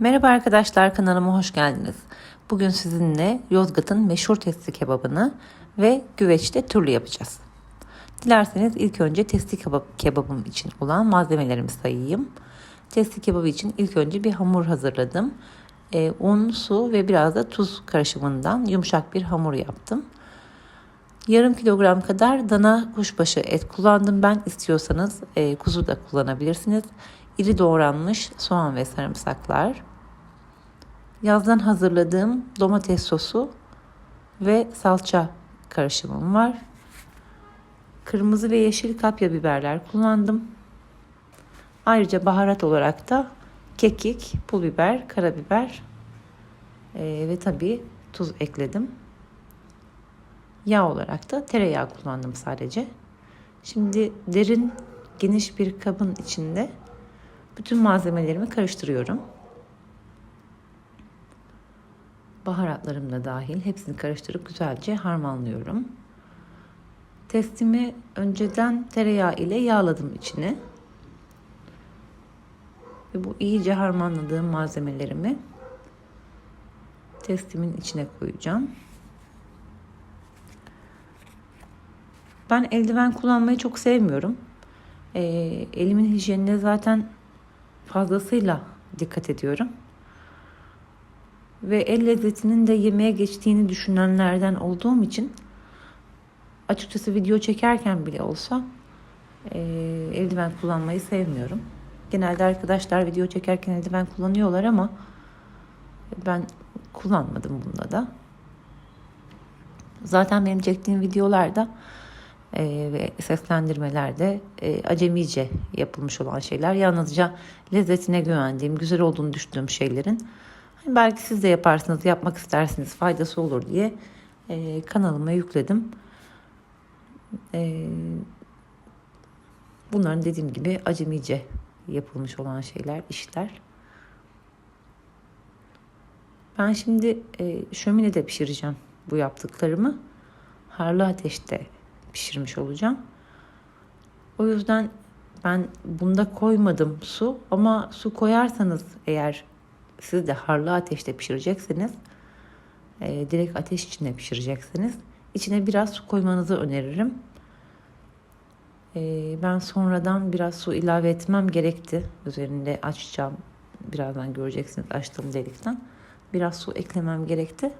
Merhaba arkadaşlar kanalıma hoş geldiniz. Bugün sizinle Yozgat'ın meşhur testi kebabını ve güveçte türlü yapacağız. Dilerseniz ilk önce testi kebap, kebabım için olan malzemelerimi sayayım. Testi kebabı için ilk önce bir hamur hazırladım. E, un, su ve biraz da tuz karışımından yumuşak bir hamur yaptım. Yarım kilogram kadar dana kuşbaşı et kullandım ben. İstiyorsanız e, kuzu da kullanabilirsiniz. İri doğranmış soğan ve sarımsaklar. Yazdan hazırladığım domates sosu ve salça karışımım var. Kırmızı ve yeşil kapya biberler kullandım. Ayrıca baharat olarak da kekik, pul biber, karabiber e, ve tabii tuz ekledim. Yağ olarak da tereyağı kullandım sadece. Şimdi derin geniş bir kabın içinde bütün malzemelerimi karıştırıyorum. Baharatlarım da dahil hepsini karıştırıp güzelce harmanlıyorum. Testimi önceden tereyağı ile yağladım içine. Ve bu iyice harmanladığım malzemelerimi testimin içine koyacağım. Ben eldiven kullanmayı çok sevmiyorum. E, elimin hijyenine zaten fazlasıyla dikkat ediyorum. Ve el lezzetinin de yemeğe geçtiğini düşünenlerden olduğum için açıkçası video çekerken bile olsa e, eldiven kullanmayı sevmiyorum. Genelde arkadaşlar video çekerken eldiven kullanıyorlar ama ben kullanmadım bunda da. Zaten benim çektiğim videolarda e, ve seslendirmelerde e, acemice yapılmış olan şeyler. Yalnızca lezzetine güvendiğim, güzel olduğunu düşündüğüm şeylerin hani belki siz de yaparsınız, yapmak istersiniz, faydası olur diye e, kanalıma yükledim. E, bunların dediğim gibi acemice yapılmış olan şeyler, işler. Ben şimdi e, şöminede pişireceğim bu yaptıklarımı. Harlı ateşte pişirmiş olacağım. O yüzden ben bunda koymadım su ama su koyarsanız eğer siz de harlı ateşte pişirecekseniz e, direkt ateş içinde pişireceksiniz. İçine biraz su koymanızı öneririm. E, ben sonradan biraz su ilave etmem gerekti. Üzerinde açacağım. Birazdan göreceksiniz açtığım delikten. Biraz su eklemem gerekti.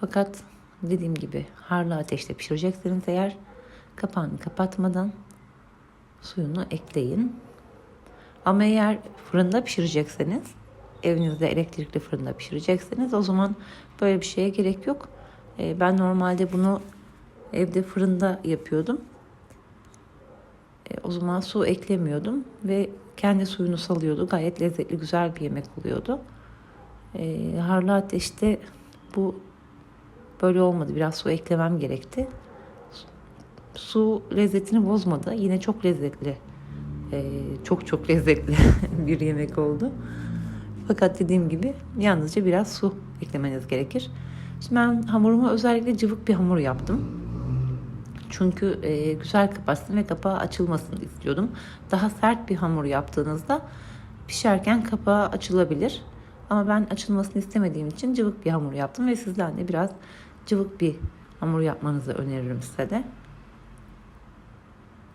Fakat dediğim gibi harlı ateşte pişirecekseniz eğer kapağını kapatmadan suyunu ekleyin. Ama eğer fırında pişirecekseniz evinizde elektrikli fırında pişirecekseniz o zaman böyle bir şeye gerek yok. Ee, ben normalde bunu evde fırında yapıyordum. Ee, o zaman su eklemiyordum ve kendi suyunu salıyordu. Gayet lezzetli güzel bir yemek oluyordu. Ee, harlı ateşte bu Böyle olmadı. Biraz su eklemem gerekti. Su lezzetini bozmadı. Yine çok lezzetli. Ee, çok çok lezzetli bir yemek oldu. Fakat dediğim gibi yalnızca biraz su eklemeniz gerekir. Şimdi ben hamurumu özellikle cıvık bir hamur yaptım. Çünkü e, güzel kapatsın ve kapağı açılmasını istiyordum. Daha sert bir hamur yaptığınızda pişerken kapağı açılabilir. Ama ben açılmasını istemediğim için cıvık bir hamur yaptım ve sizden de biraz cıvık bir hamur yapmanızı öneririm size de.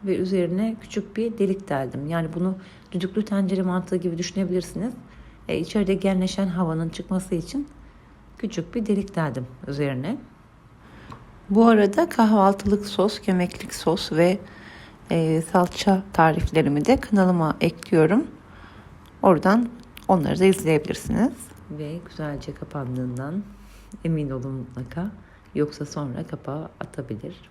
Ve üzerine küçük bir delik deldim. Yani bunu düdüklü tencere mantığı gibi düşünebilirsiniz. E, içeride genleşen havanın çıkması için küçük bir delik deldim üzerine. Bu arada kahvaltılık sos, kömeklik sos ve e, salça tariflerimi de kanalıma ekliyorum. Oradan onları da izleyebilirsiniz. Ve güzelce kapandığından Emin olun mutlaka. Yoksa sonra kapağı atabilir.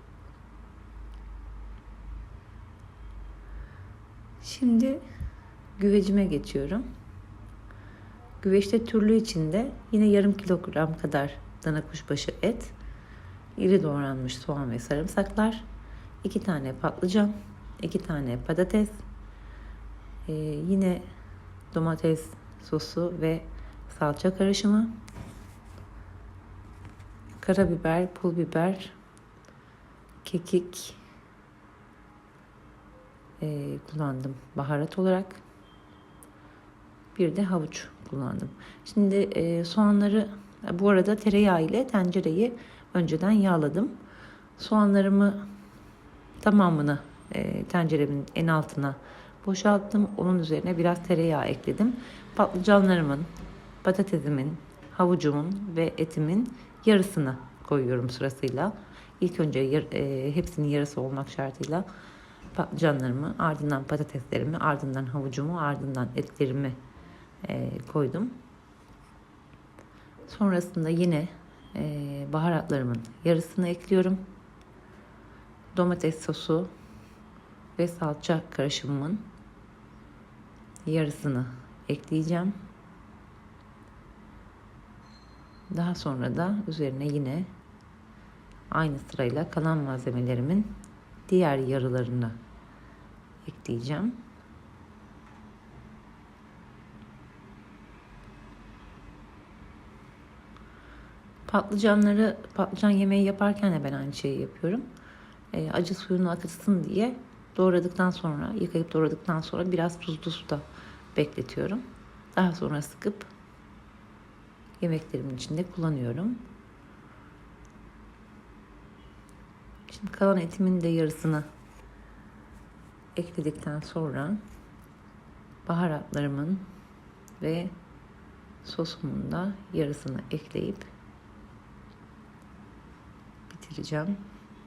Şimdi güvecime geçiyorum. Güveçte türlü içinde yine yarım kilogram kadar dana kuşbaşı et, iri doğranmış soğan ve sarımsaklar, iki tane patlıcan, iki tane patates, ee, yine domates sosu ve salça karışımı, karabiber, pul biber, kekik e, kullandım baharat olarak. Bir de havuç kullandım. Şimdi e, soğanları bu arada tereyağı ile tencereyi önceden yağladım. Soğanlarımı tamamını e, tenceremin en altına boşalttım. Onun üzerine biraz tereyağı ekledim. Patlıcanlarımın, patatesimin, havucumun ve etimin yarısını koyuyorum sırasıyla. İlk önce yar, e, hepsinin yarısı olmak şartıyla patlıcanlarımı, ardından patateslerimi, ardından havucumu, ardından etlerimi e, koydum. Sonrasında yine e, baharatlarımın yarısını ekliyorum. Domates sosu ve salça karışımımın yarısını ekleyeceğim. Daha sonra da üzerine yine aynı sırayla kalan malzemelerimin diğer yarılarını ekleyeceğim. Patlıcanları, patlıcan yemeği yaparken de ben aynı şeyi yapıyorum. E, acı suyunu akıtsın diye doğradıktan sonra, yıkayıp doğradıktan sonra biraz tuzlu suda bekletiyorum. Daha sonra sıkıp yemeklerimin içinde kullanıyorum. Şimdi kalan etimin de yarısını ekledikten sonra baharatlarımın ve sosumun da yarısını ekleyip bitireceğim.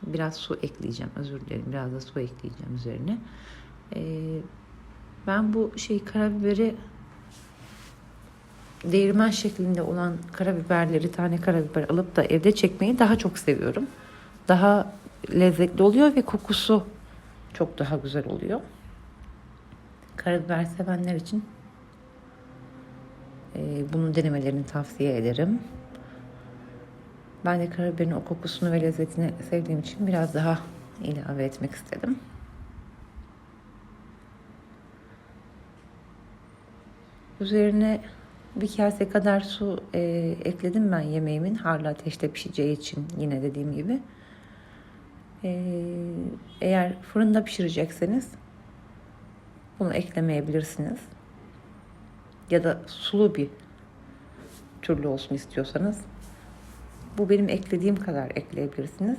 Biraz su ekleyeceğim. Özür dilerim. Biraz da su ekleyeceğim üzerine. Ee, ben bu şey karabiberi değirmen şeklinde olan karabiberleri tane karabiber alıp da evde çekmeyi daha çok seviyorum. Daha lezzetli oluyor ve kokusu çok daha güzel oluyor. Karabiber sevenler için e, bunu denemelerini tavsiye ederim. Ben de karabiberin o kokusunu ve lezzetini sevdiğim için biraz daha ilave etmek istedim. Üzerine bir kase kadar su e, ekledim ben yemeğimin harlı ateşte pişeceği için yine dediğim gibi. E, eğer fırında pişirecekseniz bunu eklemeyebilirsiniz. Ya da sulu bir türlü olsun istiyorsanız bu benim eklediğim kadar ekleyebilirsiniz.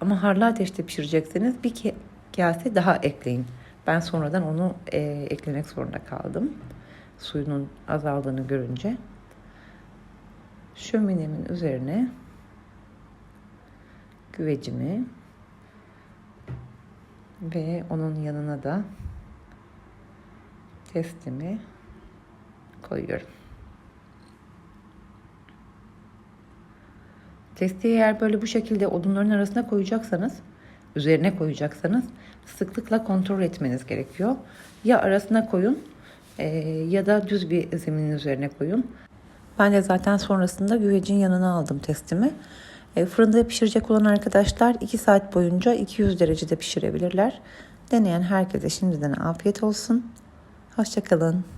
Ama harlı ateşte pişirecekseniz bir kase daha ekleyin. Ben sonradan onu e, eklemek zorunda kaldım. Suyunun azaldığını görünce. Şöminemin üzerine güvecimi ve onun yanına da testimi koyuyorum. Testi eğer böyle bu şekilde odunların arasına koyacaksanız, üzerine koyacaksanız sıklıkla kontrol etmeniz gerekiyor. Ya arasına koyun e, ya da düz bir zeminin üzerine koyun. Ben de zaten sonrasında güvecin yanına aldım testimi. E, fırında pişirecek olan arkadaşlar 2 saat boyunca 200 derecede pişirebilirler. Deneyen herkese şimdiden afiyet olsun. Hoşçakalın.